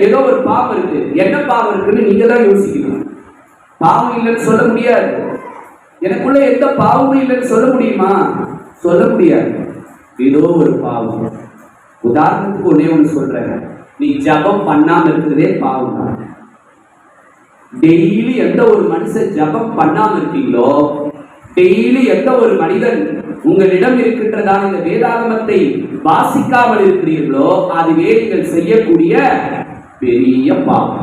ஏதோ ஒரு பாவம் இருக்கு. என்ன பாவம் இருக்குன்னு நீங்க தான் யோசிக்கணும். பாவம் இல்லைன்னு சொல்ல முடியாது. எனக்குள்ள எந்த பாவமும் இல்லைன்னு சொல்ல முடியுமா? சொல்ல முடியாது. ஏதோ ஒரு பாவம். உதாரணத்துக்கு ஒண்ணே ஒன்று சொல்றேன் நீ ஜபம் பண்ணாம இருக்கிறதே பாவம் தான். டெய்லி எந்த ஒரு மனுஷன் ஜபம் பண்ணாம இருக்கீங்களோ டெய்லி எந்த ஒரு மனிதன் உங்களிடம் இருக்கின்றதான இந்த வேதாகமத்தை வாசிக்காமல் இருக்கிறீர்களோ அதுவே நீங்கள் செய்யக்கூடிய பெரிய பாவம்.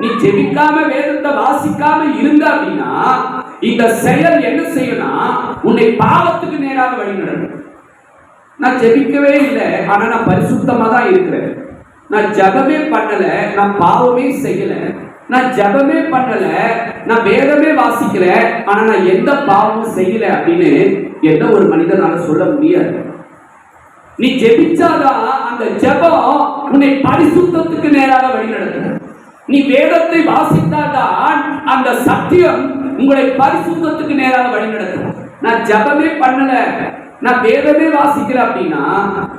நீ ஜெபிக்காம வேதத்தை வாசிக்காம இருந்த அப்படின்னா இந்த செயல் என்ன செய்யணும் உன்னை பாவத்துக்கு நேராக வழி நடக்கும் நான் ஜெபிக்கவே இல்லை ஆனா நான் பரிசுத்தமா தான் இருக்கிறேன். நான் ஜபமே பண்ணல நான் பாவமே செய்யல. நான் ஜபமே பண்ணல நான் வேதமே வாசிக்கல ஆனா நான் எந்த பாவமும் செய்யல அப்படின்னு எந்த ஒரு மனிதனால சொல்ல முடியாது. நீ ஜெபிச்சாதான் அந்த ஜெபம் உன்னை பரிசுத்தத்துக்கு நேராக வழிநடத்தும் நீ வேதத்தை வாசித்தாதான் அந்த சத்தியம் உங்களை பரிசுத்தத்துக்கு நேராக வழிநடத்தும் நான் ஜபமே பண்ணல நான் வேதமே வாசிக்கிறேன் அப்படின்னா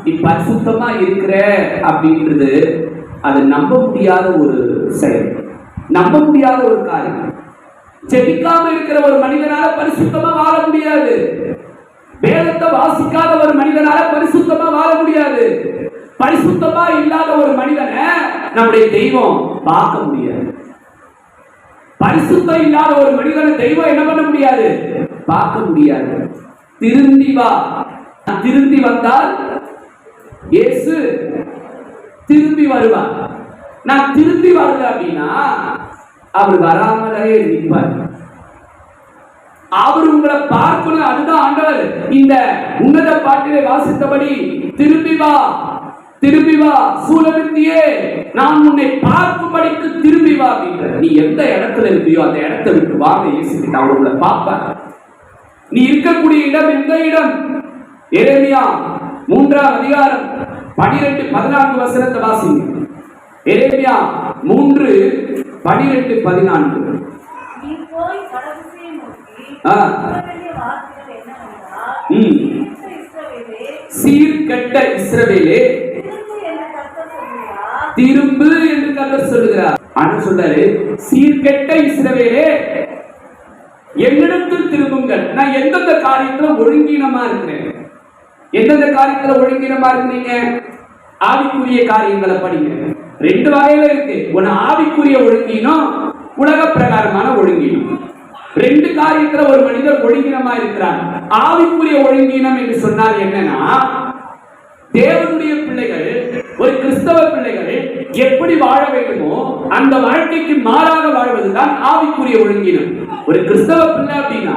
நீ பரிசுத்தமா இருக்கிற அப்படின்றது அது நம்ப முடியாத ஒரு செயல். நம்ப முடியாத ஒரு காரியம். செபிக்காம இருக்கிற ஒரு மனிதனால பரிசுத்தமா வாழ முடியாது. வேதத்தை வாசிக்காத ஒரு மனிதனால பரிசுத்தமா வாழ முடியாது. பரிசுத்தமா இல்லாத ஒரு மனிதனை நம்முடைய தெய்வம் பார்க்க முடியாது. பரிசுத்தம் இல்லாத ஒரு மனிதனை தெய்வம் என்ன பண்ண முடியாது? பார்க்க முடியாது. திருந்தி வா. திருந்தி வந்தால் இயேசு திரும்பி வருவார். நான் திரும்பி வரல அப்படின்னா அவர் வராமலே நிற்பார். அவர் உங்களை பார்க்கணும் அதுதான் ஆண்டவர். இந்த உன்னத பாட்டிலே வாசித்தபடி திரும்பி வா திரும்பி வா சூழலுத்தியே நான் உன்னை பார்க்கும்படிக்கு திரும்பி வா அப்படின்ற நீ எந்த இடத்துல இருப்பியோ அந்த இடத்த விட்டு வாங்க இயேசு நான் உங்களை பார்ப்பேன் நீ இருக்கக்கூடிய இடம் எந்த இடம்? எரேமியா மூன்றாம் அதிகாரம் பனிரெண்டு பதினான்கு வசனத்தை வாசிங்க. எரேமியா மூன்று பனிரெண்டு பதினான்கு. சீர்கெட்ட இஸ்ரவேலே திரும்பு என்று கர்த்தர் சொல்லுகிறார். ஆனா சொல்றாரு சீர்கெட்ட இஸ்ரவேலே மட்டும் திரும்புங்கள். நான் எந்தெந்த காரியத்துல ஒழுங்கீனமா இருக்கிறேன்? எந்தெந்த காரியத்துல ஒழுங்கீனமா இருக்கிறீங்க? ஆவிக்குரிய காரியங்களை படிங்க. ரெண்டு வகையில இருக்கு. ஒன்னு ஆவிக்குரிய ஒழுங்கீனம் உலக பிரகாரமான ஒழுங்கீனம். ரெண்டு காரியத்துல ஒரு மனிதர் ஒழுங்கினமா இருக்கிறார். ஆவிக்குரிய ஒழுங்கினம் என்று சொன்னால் என்னன்னா தேவனுடைய பிள்ளைகள் ஒரு கிறிஸ்தவ பிள்ளைகள் எப்படி வாழ வேண்டுமோ அந்த வாழ்க்கைக்கு மாறாக வாழ்வதுதான் ஆவிக்குரிய ஒழுங்கினம். ஒரு கிறிஸ்தவ பிள்ளை அப்படின்னா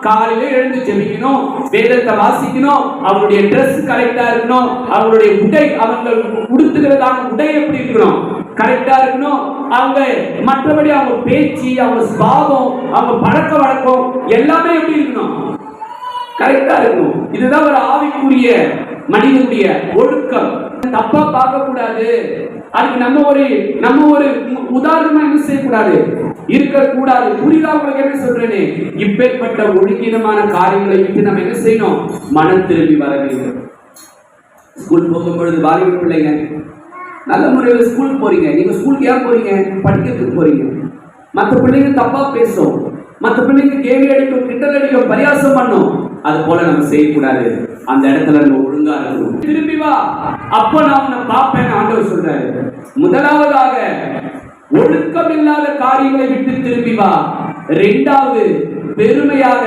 காலையில எழுந்து ஜெபிக்கணும் வேதத்தை வாசிக்கணும் அவருடைய ட்ரெஸ் கரெக்டா இருக்கணும் அவருடைய உடை அவங்க உடுத்துகிறதான உடை எப்படி இருக்கணும்? கரெக்டா இருக்கணும். அவங்க மற்றபடி அவங்க பேச்சு அவங்க சுபாவம் அவங்க பழக்க வழக்கம் எல்லாமே எப்படி இருக்கணும்? கரெக்டா இருக்கணும். இதுதான் ஒரு ஆவிக்குரிய மனிதனுடைய ஒழுக்கம். தப்பா பார்க்க கூடாது அதுக்கு நம்ம ஒரு நம்ம ஒரு உதாரணமா என்ன செய்யக்கூடாது? இருக்க கூடாது புரியுதா உங்களுக்கு என்ன சொல்றேன்னு? இப்பேற்பட்ட ஒழுங்கீனமான காரியங்களை விட்டு நம்ம என்ன செய்யணும்? மனம் திரும்பி வர வேண்டும். ஸ்கூல் போகும்பொழுது வாலிப பிள்ளைங்க நல்ல முறையில் ஸ்கூல் போறீங்க. நீங்க ஸ்கூலுக்கு ஏன் போறீங்க? படிக்கிறதுக்கு போறீங்க. மற்ற பிள்ளைங்க தப்பா பேசும். மற்ற பிள்ளைங்க கேள்வி அடிக்கும் கிண்டல் அடிக்கும் பரியாசம் பண்ணும். அது போல நம்ம செய்யக்கூடாது. அந்த இடத்துல நம்ம ஒழுங்கா இருக்கணும். திரும்பி வா. அப்ப நான் உன்னை பார்ப்பேன் ஆண்டவர் சொல்றாரு. முதலாவதாக ஒழுக்கம் இல்லாத காரியங்களை விட்டு திரும்பி வா. ரெண்டாவது பெருமையாக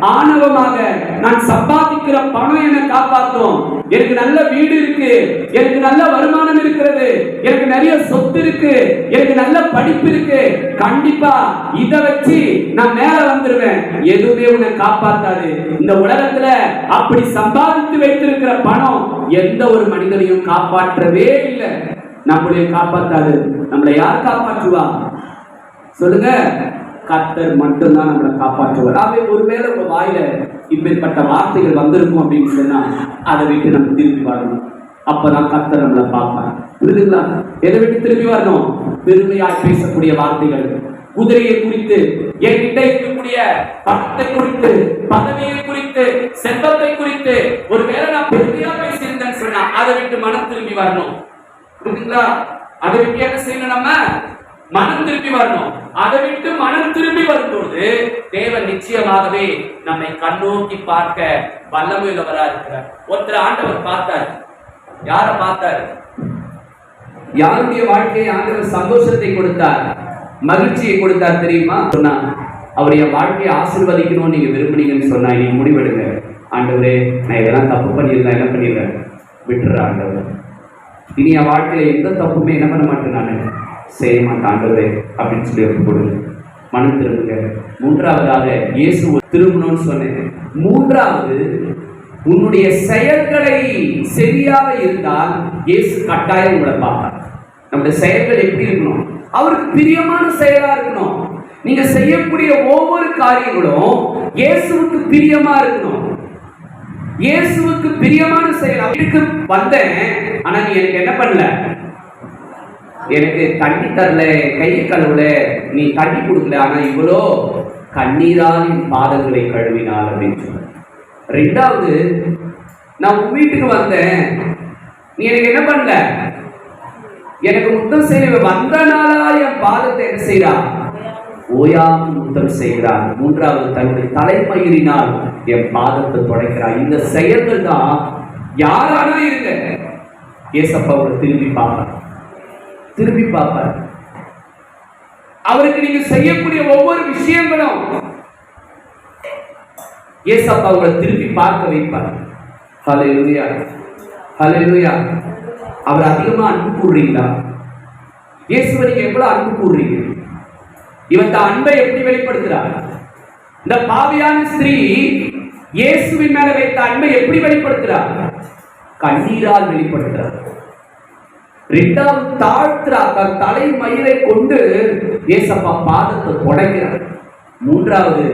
ஆணவமாக நான் சம்பாதிக்கிற பணம் என காப்பாற்றும் எனக்கு நல்ல வீடு இருக்கு. எனக்கு நல்ல வருமானம் இருக்கிறது. எனக்கு நிறைய சொத்து இருக்கு. எனக்கு நல்ல படிப்பு இருக்கு. கண்டிப்பா இத வச்சு நான் மேல வந்துருவேன். எதுவுமே உன்னை காப்பாத்தாது. இந்த உலகத்துல அப்படி சம்பாதித்து வைத்திருக்கிற பணம் எந்த ஒரு மனிதனையும் காப்பாற்றவே இல்லை. நம்மளைய காப்பாத்தாது. நம்மளை யார் காப்பாற்றுவா? சொல்லுங்க. கத்தர் மட்டும்தான் நம்மளை காப்பாற்றுவார். ஆகவே ஒருவேளை உங்க வாயில இப்பேற்பட்ட வார்த்தைகள் வந்திருக்கும் அப்படின்னு சொன்னா அதை விட்டு நம்ம திரும்பி வரணும். அப்பதான் கர்த்தர் நம்மளை பார்ப்பார். புரியுதுங்களா எதை விட்டு திரும்பி வரணும்? பெருமையாய் பேசக்கூடிய வார்த்தைகள். குதிரையை குறித்து என்கிட்ட இருக்கக்கூடிய பணத்தை குறித்து பதவியை குறித்து செல்வத்தை குறித்து ஒருவேளை நான் பெருமையா பேசியிருந்தேன்னு சொன்னா அதை விட்டு மனம் திரும்பி வரணும். புரியுதுங்களா அதை விட்டு என்ன செய்யணும் நம்ம? மனம் திரும்பி வரணும். அதை விட்டு மனம் திரும்பி வரும்போது தேவன் நிச்சயமாகவே நம்மை கண்ணோக்கி பார்க்க வல்லமையுள்ளவரா இருக்கிறார். ஒருத்தர் ஆண்டவர் பார்த்தார். யார பார்த்தார்? யாருடைய வாழ்க்கையை ஆண்டவர் சந்தோஷத்தை கொடுத்தார் மகிழ்ச்சியை கொடுத்தார் தெரியுமா? சொன்னா அவருடைய வாழ்க்கையை ஆசீர்வதிக்கணும்னு நீங்க விரும்புனீங்கன்னு சொன்னா நீங்க முடிவெடுங்க. ஆண்டவரே நான் இதெல்லாம் தப்பு பண்ணியிருந்தேன் என்ன பண்ணிடுறேன் விட்டுற ஆண்டவர். இனி என் வாழ்க்கையில எந்த தப்புமே என்ன பண்ண மாட்டேன் நான். செய்ய மாட்டேன் அப்படின்னு சொல்லி ஒரு பொருள். மனம் திரும்புங்க. மூன்றாவதாக இயேசு திரும்பணும்னு சொன்னேன். மூன்றாவது உன்னுடைய செயல்களை சரியாக இருந்தால் இயேசு கட்டாயம் உங்களை பார்ப்பார். நம்முடைய செயல்கள் எப்படி இருக்கணும்? அவருக்கு பிரியமான செயலா இருக்கணும். நீங்க செய்யக்கூடிய ஒவ்வொரு காரியங்களும் இயேசுவுக்கு பிரியமா இருக்கணும். இயேசுவுக்கு பிரியமான செயல். அவருக்கு வந்தேன் ஆனா நீ எனக்கு என்ன பண்ணல? எனக்கு தண்ணி தரல கையை கழுவல நீ தண்ணி கொடுக்கல ஆனால் இவ்வளோ கண்ணீரால் பாதங்களை கழுவினாள் அப்படின்னு சொன்னார். ரெண்டாவது நான் உன் வீட்டுக்கு வந்தேன். நீ எனக்கு என்ன பண்ணல? எனக்கு முத்தம் செய்ய வந்த நாளா என் பாதத்தை என்ன செய்றா ஓயாமல் முத்தம் செய்கிறார் மூன்றாவது தன்னுடைய தலைமயிரினால் என் பாதத்தை துடைக்கிறார் இந்த செயல்கள் தான் யாரானா இருங்க ஏசப்பா திரும்பி பார்க்கலாம் திரும்பி பார்ப்பார். அவருக்கு நீங்க செய்யக்கூடிய ஒவ்வொரு விஷயங்களும் ஏசப்பா உங்களை திருப்பி பார்க்க வைப்பார். ஹalleluya ஹalleluya அவர் அதிகமா அன்பு கூடுறீங்களா இயேசுவை நீங்க எவ்வளவு அன்பு கூடுறீங்க இவன் தான் அன்பை எப்படி வெளிப்படுத்துறார் இந்த பாவியான ஸ்திரீ இயேசுவின் மேல வைத்த அன்பை எப்படி வெளிப்படுத்துறார் கண்ணீரால் வெளிப்படுத்துறார் ரெண்டாவது தாழ்த்துறா தன் தலை மயிரை கொண்டு ஏசப்பா பாதத்தை தொடங்கிறார் மூன்றாவது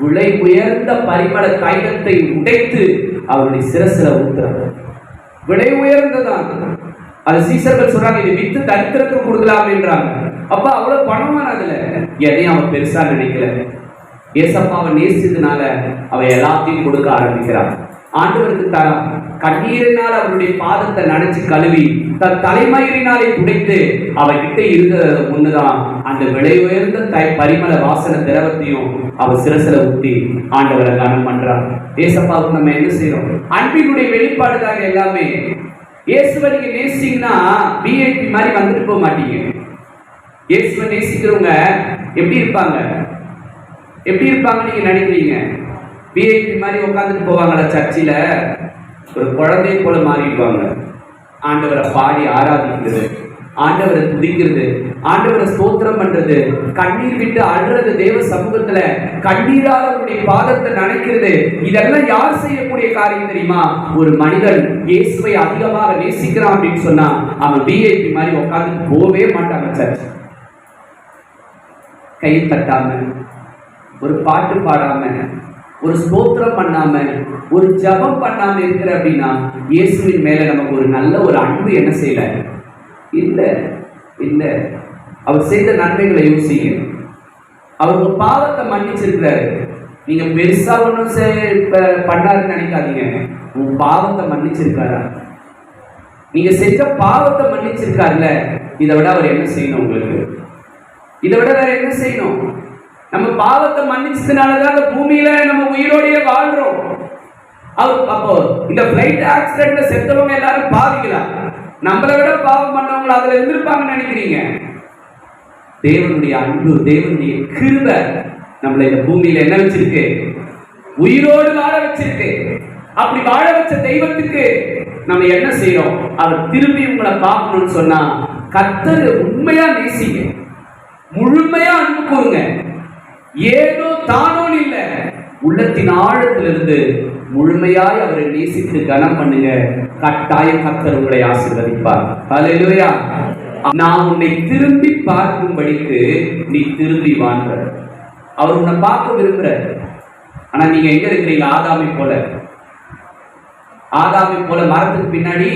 விலை உயர்ந்த பரிமள தைலத்தை உடைத்து அவருடைய சிரசில ஊத்துறாங்க விலை உயர்ந்ததான் அது சீசர்கள் சொல்றாங்க இதை வித்து தரித்திரத்துக்கு கொடுக்கலாம்ன்றாங்க அப்ப அவ்வளவு பணமான அதுல எதையும் அவன் பெருசா நினைக்கல. ஏசப்பாவை நேசித்ததுனால அவன் எல்லாத்தையும் கொடுக்க ஆரம்பிக்கிறான். ஆண்டவருக்கு தரான். கண்ணீரினால் அவருடைய பாதத்தை நனைச்சு கழுவி தன் தலைமயிரினாலே துடைத்து அவகிட்ட இருந்த ஒண்ணுதான் அந்த விலை உயர்ந்த தை பரிமள வாசன திரவத்தையும் அவர் சிரசில ஊத்தி ஆண்டவரை கனம் பண்றார். ஏசப்பாவுக்கு நம்ம என்ன செய்யறோம் அன்பினுடைய வெளிப்பாடு தாங்க எல்லாமே இயேசுவை நீங்க நேசிங்கன்னா பிஐபி மாதிரி வந்துட்டு போக மாட்டீங்க. இயேசுவை நேசிக்கிறவங்க எப்படி இருப்பாங்க? எப்படி இருப்பாங்க நீங்க நினைக்கிறீங்க? பிஐபி மாதிரி உட்காந்துட்டு போவாங்களா சர்ச்சில்? ஒரு குழந்தை போல மாறிடுவாங்க ஆண்டவரை பாடி ஆராதிக்கிறது ஆண்டவரை துதிக்கிறது ஆண்டவரை ஸ்தோத்திரம் பண்றது கண்ணீர் விட்டு அழுறது தேவ சமூகத்துல கண்ணீரால் அவருடைய பாதத்தை நினைக்கிறது இதெல்லாம் யார் செய்யக்கூடிய காரியம் தெரியுமா? ஒரு மனிதன் இயேசுவை அதிகமாக நேசிக்கிறான் அப்படின்னு சொன்னா அவன் விஐபி மாதிரி உட்காந்து போகவே மாட்டாங்க சர்ச் கை தட்டாம ஒரு பாட்டு பாடாம ஒரு ஸ்தோத்திரம் பண்ணாம ஒரு ஜெபம் பண்ணாம இருக்கிற அப்படின்னா இயேசுவின் மேல நமக்கு ஒரு நல்ல ஒரு அன்பு என்ன செய்யல? இல்லை இல்லை. அவர் செய்த நன்மைகளை யோசிங்க. அவர் பாவத்தை மன்னிச்சிருக்கிறாரு. நீங்க பெருசா ஒன்றும் பண்ணாருன்னு நினைக்காதீங்க. உன் பாவத்தை மன்னிச்சிருக்காரா நீங்க செஞ்ச பாவத்தை மன்னிச்சிருக்காருல்ல. இதை விட அவர் என்ன செய்யணும் உங்களுக்கு? இதை விட வேற என்ன செய்யணும்? நம்ம பாவத்தை மன்னிச்சதுனாலதான் அந்த பூமியில நம்ம உயிரோடைய வாழ்றோம். அப்போ இந்த பிளைட் ஆக்சிடென்ட்ல செத்தவங்க எல்லாரும் பாதிக்கலாம் நம்மளை விட பாவம் பண்ணவங்க அதுல இருந்திருப்பாங்கன்னு நினைக்கிறீங்க? தேவனுடைய அன்பு தேவனுடைய கிருப நம்மளை இந்த பூமியில என்ன வச்சிருக்கு? உயிரோடு வாழ வச்சிருக்கு. அப்படி வாழ வச்ச தெய்வத்துக்கு நம்ம என்ன செய்யறோம் அவர் திரும்பி உங்களை பார்க்கணும்னு சொன்னா கத்தரு உண்மையா நேசிங்க. முழுமையா அன்பு கூறுங்க. ஏனோ தானோன்னு இல்ல. உள்ளத்தின் ஆழத்திலிருந்து முழுமையாய் அவரை நேசித்து கனம் பண்ணுங்க. கட்டாயம் கத்தர் உங்களை ஆசீர்வதிப்பார். ஹalleluya நான் உன்னை திரும்பி பார்க்கும்படிக்கு நீ திரும்பி வாழ்ற அவர் உன்னை பார்க்க விரும்புற ஆனா நீங்க எங்க இருக்கிறீங்க? ஆதாமை போல. ஆதாமை போல மரத்துக்கு பின்னாடி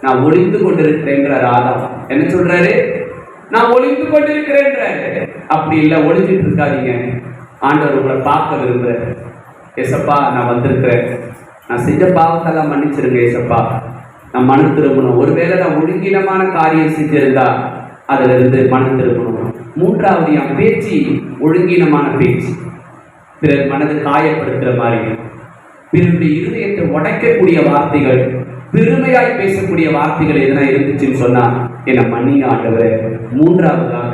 நான் ஒளிந்து கொண்டிருக்கிறேங்கிறார் ஆதாம். என்ன சொல்றாரு? நான் ஒளிந்து கொண்டிருக்கிறேன் அப்படி இல்லை ஒளிஞ்சிட்டு இருக்காதீங்க. ஆண்டவர் உங்களை பார்க்க விரும்புகிறேன் ஏசப்பா நான் வந்திருக்கிறேன். நான் செஞ்ச பாவத்தெல்லாம் மன்னிச்சிருங்க ஏசப்பா. நான் மனம் திரும்பணும். ஒருவேளை நான் ஒழுங்கினமான காரியம் செஞ்சிருந்தா அதுல இருந்து மனம் திரும்பணும். மூன்றாவது என் பேச்சு ஒழுங்கினமான பேச்சு. பிறர் மனதை காயப்படுத்துகிற மாதிரி. பிறருடைய இருதயத்தை உடைக்கக்கூடிய வார்த்தைகள் பெருமையாய் பேசக்கூடிய வார்த்தைகள் எதனா இருந்துச்சுன்னு சொன்னா என்னை மன்னிங்க ஆண்டவரே. மூன்றாவதாக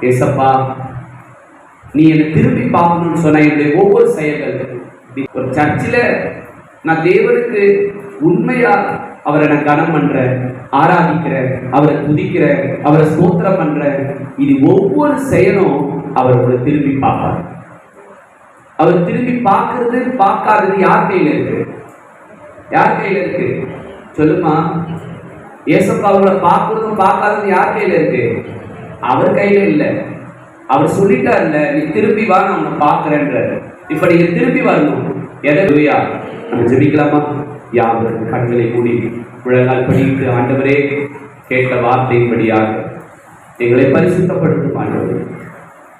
எசப்பா நீ என்னை திரும்பி பார்க்கணும்னு சொன்ன என்னுடைய ஒவ்வொரு செயல்கள் ஒரு சர்ச்சில் நான் தேவனுக்கு உண்மையா அவரை நான் கனம் பண்றேன் ஆராதிக்கிறேன் அவரை துதிக்கிறேன் அவரை ஸ்தோத்திரம் பண்றேன் இது ஒவ்வொரு செயலும் அவர் உங்களை திரும்பி பார்ப்பார். அவர் திரும்பி பார்க்கறது பார்க்காதது யார் கையில இருக்கு? யார் கையில இருக்கு? சொல்லுமா? ஏசப்பா அவங்கள பார்க்கறதும் பார்க்காததும் யார் கையில இருக்கு? அவர் கையில இல்லை. அவர் சொல்லிட்டார்ல நீ திருப்பி வா நான் உன்னை பார்க்கறேன்றாரு. இப்ப நீங்க திரும்பி வரணும். எதையா நம்ம ஜெபிக்கலாமா? யாவரும் கண்களை கூடி முழங்கால் படித்து ஆண்டவரே கேட்ட வார்த்தையின்படியாக எங்களை பரிசுத்தப்படுத்தும் ஆண்டவரே.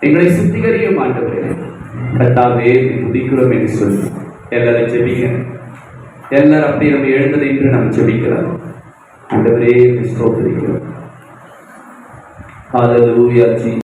எங்களை சுத்திகரியும் ஆண்டவரே. கத்தாவே துதிக்கிறோம் என்று சொல்லி. எல்லாரும் ஜெபிக்க எல்லாரும் அப்படி நம்ம எழுந்ததை என்று நம்ம ஜெபிக்கிறோம் ആണ്ടവരെ സ്തോത്രിക്കും ഹാലൂയ